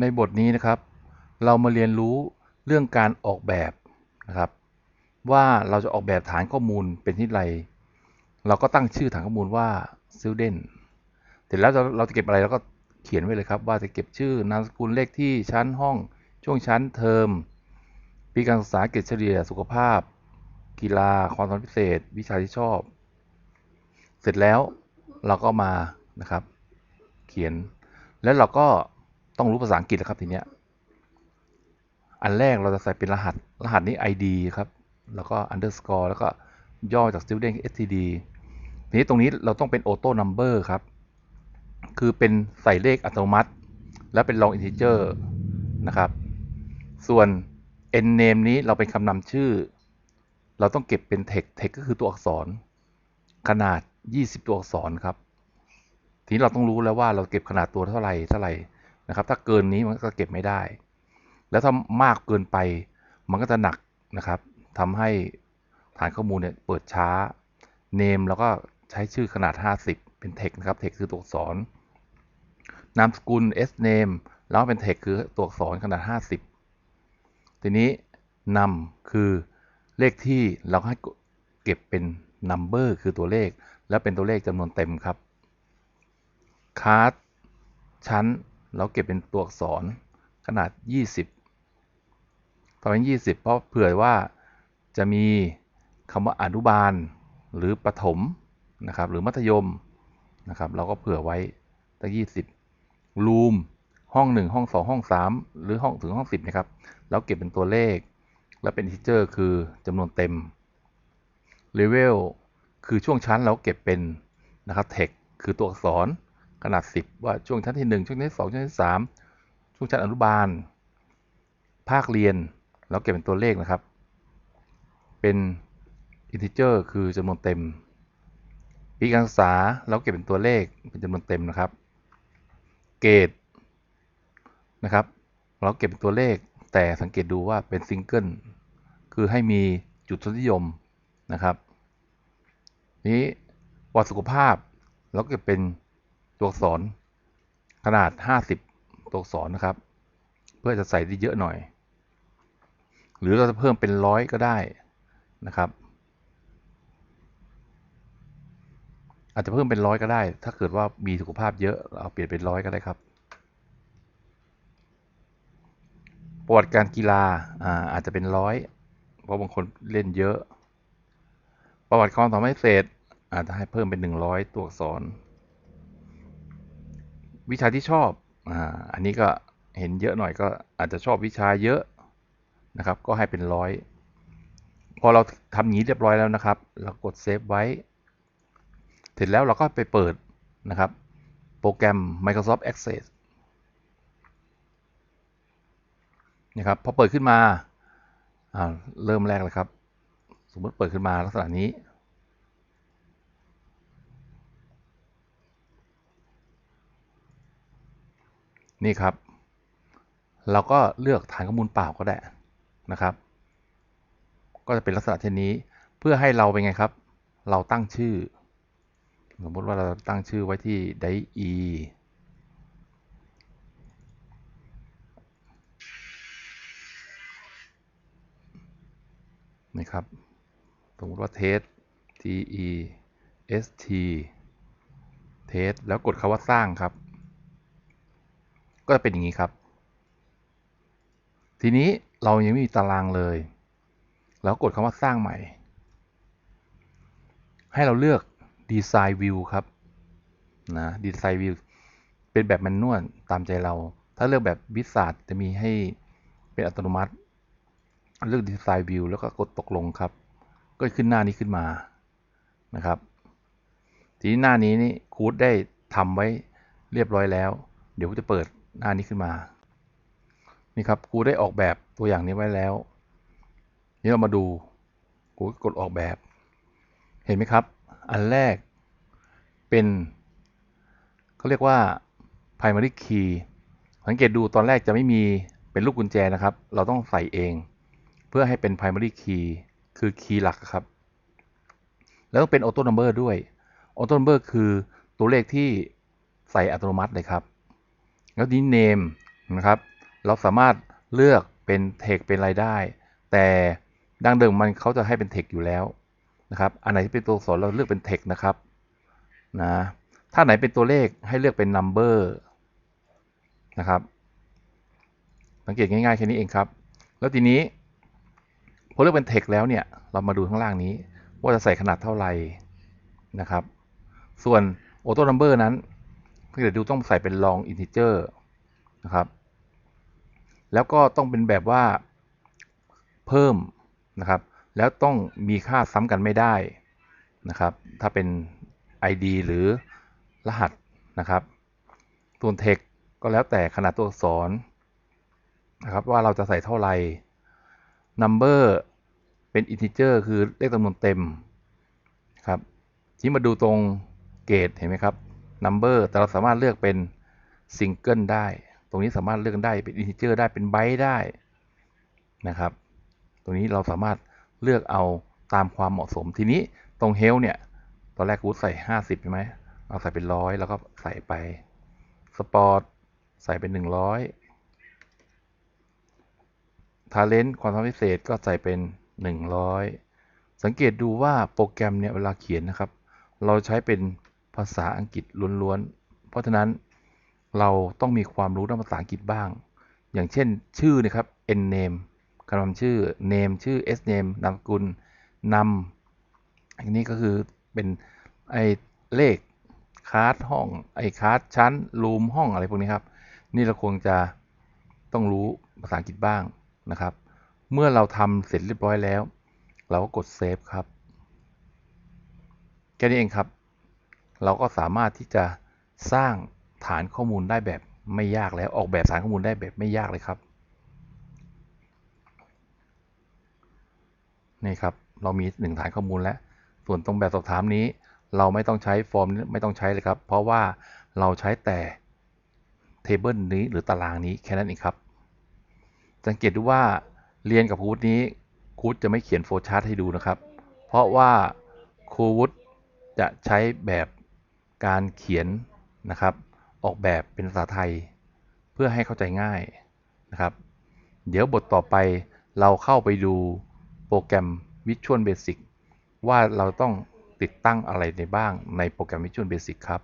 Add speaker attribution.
Speaker 1: ในบทนี้นะครับ เรามาเรียนรู้เรื่องการออกแบบนะครับ ว่าเราจะออกแบบฐานข้อมูลเป็นที่ไร เราก็ตั้งชื่อฐานข้อมูลว่า student เสร็จแล้วเราเราจะเก็บอะไรเราก็เขียนไว้เลยครับ ว่าจะเก็บชื่อนามสกุลเลขที่ชั้นห้อง ช่วงชั้นเทอมปีการศึกษาเกรดเฉลี่ยสุขภาพ กีฬาความสามารถพิเศษ วิชาที่ชอบ เสร็จแล้วเราก็มานะครับ เขียนแล้วเราก็ ต้องรู้ภาษาอังกฤษนะครับทีเนี้ย อันแรกเราจะใส่เป็นรหัส รหัสนี้ ID ครับ แล้วก็ underscore แล้วก็ย่อจาก student std ทีนี้ตรงนี้เราต้องเป็น auto number ครับ คือเป็นใส่เลขอัตโนมัติ แล้วเป็น long integer นะครับ ส่วน n name นี้เราเป็นคำนำชื่อ เราต้องเก็บเป็น text text ก็คือตัวอักษร ขนาด 20 ตัวอักษรครับ ทีนี้เราต้องรู้แล้วว่าเราเก็บขนาดตัวเท่าไหร่เท่าไหร่ นะครับ ถ้าเกินนี้มันก็เก็บไม่ได้ แล้วถ้ามากเกินไปมันก็จะหนักนะครับทำให้ฐานข้อมูลเนี่ยเปิดช้า name แล้วก็ใช้ชื่อขนาด 50 เป็น text นะครับ text คือตัวอักษร นามสกุล s name แล้วเป็น text คือตัวอักษรขนาด 50 ทีนี้นำคือเลขที่เราให้เก็บเป็น number คือตัวเลข แล้วเป็นตัวเลขจำนวนเต็มครับคาร์ดชั้น เราเก็บเป็นตัวอักษรขนาด 20ตอนนี้20 เพราะเผื่อว่าจะมีคำว่าอนุบาล หรือประถมนะครับหรือมัธยมนะครับเราก็เผื่อไว้ตั้ง20รูมห้อง 1 ห้อง 2 ห้อง 3 หรือห้องถึงห้อง 10 นะครับ เราเก็บเป็นตัวเลข และเป็นทีเจอร์คือจำนวนเต็ม level คือช่วงชั้นเราเก็บเป็นนะครับ text คือตัวอักษร ขนาด 10 ว่าช่วงชั้นที่ 1 ช่วงที่2ช่วงที่3ช่วงชั้นอนุบาล ภาคเรียนเราเก็บเป็นตัวเลขนะครับ เป็น integer คือจำนวนเต็ม ปีการศึกษาเราเก็บเป็นตัวเลขเป็นจำนวนเต็มนะครับ เกรดนะครับ เราเก็บเป็นตัวเลขแต่สังเกตดูว่าเป็นซิงเกิลคือให้มีจุดทศนิยมนะครับ นี้วัดสุขภาพเราเก็บเป็น ตัวอักษรขนาด 50 ตัวอักษรนะครับ เพื่อจะใส่ได้เยอะหน่อย หรือเราจะเพิ่มเป็นร้อยก็ได้นะครับ อาจจะเพิ่มเป็นร้อยก็ได้ ถ้าเกิดว่ามีสุขภาพเยอะเอาเปลี่ยนเป็นร้อยก็ได้ครับประวัติการกีฬาอาอาจจะเป็นร้อยเพราะบางคนเล่นเยอะ ประวัติความสามารถพิเศษอาจจะให้เพิ่มเป็น 100 ตัวอักษร วิชาที่ชอบอ่าอันนี้ก็เห็นเยอะหน่อยก็อาจจะชอบวิชาเยอะนะครับ ก็ให้เป็นร้อยพอเราทำอย่างนี้เรียบร้อยแล้วนะครับ เรากดเซฟไว้ เสร็จแล้วเราก็ไปเปิดนะครับ โปรแกรม Microsoft Access นะครับพอเปิดขึ้นมาเริ่มแรกเลยครับ สมมติเปิดขึ้นมาลักษณะนี้ นี่ครับ เราก็เลือกฐานข้อมูลเปล่าก็ได้นะครับ ก็จะเป็นลักษณะเช่นนี้ เพื่อให้เราเป็นไงครับ เราตั้งชื่อ สมมติว่าเราตั้งชื่อไว้ที่ die e นะครับ สมมติว่า test t e s t test แล้วกดคาว่าสร้างครับ ก็จะเป็นอย่างนี้ครับ ทีนี้เรายังไม่มีตารางเลย แล้วกดคำว่าสร้างใหม่ ให้เราเลือก Design View ครับนะ Design View เป็นแบบแมนนวลตามใจเรา ถ้าเลือกแบบวิสาจะมีให้เป็นอัตโนมัติ เลือก Design View แล้วก็กดตกลงครับ ก็ขึ้นหน้านี้ขึ้นมานะครับ ทีนี้หน้านี้นี่คูดได้ทำไว้เรียบร้อยแล้ว เดี๋ยวจะเปิด หน้านี้ขึ้นมา นี่ครับครูได้ออกแบบตัวอย่างนี้ไว้แล้ว นี่เรามาดูครูกดออกแบบ เห็นไหมครับ อันแรกเป็นเขาเรียกว่า primary key สังเกตดูตอนแรกจะไม่มีเป็นลูกกุญแจนะครับ เราต้องใส่เอง เพื่อให้เป็น primary key คือคีย์หลักครับ แล้วต้องเป็น auto number ด้วย auto number คือตัวเลขที่ใส่อัตโนมัติเลยครับ แล้วนี้ name นะครับ เราสามารถเลือกเป็นเทคเป็นรายได้ แต่ดังเดิมมันเขาจะให้เป็นเทคอยู่แล้วนะครับ อันไหนที่เป็นตัวอักษรเราเลือกเป็นเทคนะครับ นะ ถ้าไหนเป็นตัวเลขให้เลือกเป็น number นะครับ สังเกตง่ายๆแค่นี้เองครับ แล้วทีนี้พอเลือกเป็น text แล้วเนี่ย เรามาดูข้างล่างนี้ ว่าจะใส่ขนาดเท่าไหร่นะครับ ส่วน auto number นั้น เพื่อดูต้องใส่เป็น long integer นะครับ แล้วก็ต้องเป็นแบบว่าเพิ่มนะครับ แล้วต้องมีค่าซ้ำกันไม่ได้นะครับ ถ้าเป็น ID หรือรหัสนะครับ ส่วน text ก็แล้วแต่ขนาดตัวอักษรนะครับ ว่าเราจะใส่เท่าไหร่ number เป็น integer คือเลขจำนวนเต็มครับที่มาดูตรงเกรดเห็นไหมครับ number แต่เราสามารถเลือกเป็น single ได้ ตรงนี้สามารถเลือกได้เป็น integer ได้เป็น byte ได้นะครับ ตรงนี้เราสามารถเลือกเอาตามความเหมาะสมทีนี้ตรง health เนี่ย ตอนแรกกูใส่ 50ใช่ไหมเราใส่เป็นร้อยแล้วก็ใส่ไป sport ใส่เป็น 100 Talent ความสามารถพิเศษก็ใส่เป็น 100 สังเกตดูว่าโปรแกรมเนี่ยเวลาเขียนนะครับ เราใช้เป็น ภาษาอังกฤษล้วนๆ เพราะฉะนั้นเราต้องมีความรู้ด้านภาษาอังกฤษบ้าง อย่างเช่น ชื่อนะครับ n name คำนามชื่อ name ชื่อ s name นามสกุลนำอันนี้ก็คือเป็นไอเลขคาร์ดห้องไอคาร์ดชั้นรูมห้องอะไรพวกนี้ครับ นี่เราคงจะต้องรู้ภาษาอังกฤษบ้างนะครับ เมื่อเราทำเสร็จเรียบร้อยแล้ว เราก็กดเซฟครับแค่นี้เองครับ เราก็สามารถที่จะสร้างฐานข้อมูลได้แบบไม่ยากแล้วออกแบบฐานข้อมูลได้แบบไม่ยากเลยครับนี่ครับเรามีหนึ่งฐานข้อมูลแล้ว ส่วนตรงแบบสอบถามนี้ เราไม่ต้องใช้ฟอร์มไม่ต้องใช้เลยครับ เพราะว่าเราใช้แต่เทเบิลนี้หรือตารางนี้แค่นั้นเองครับ สังเกตดูว่าเรียนกับครูวุฒินี้ครูวุฒิจะไม่เขียนโฟล์ชาร์ตให้ดูนะครับ เพราะว่าครูวุฒิจะใช้แบบ การเขียนนะครับ ออกแบบเป็นภาษาไทย เพื่อให้เข้าใจง่ายนะครับ เดี๋ยวบทต่อไปเราเข้าไปดูโปรแกรม Visual Basic ว่าเราต้องติดตั้งอะไรในบ้างในโปรแกรม Visual Basic ครับ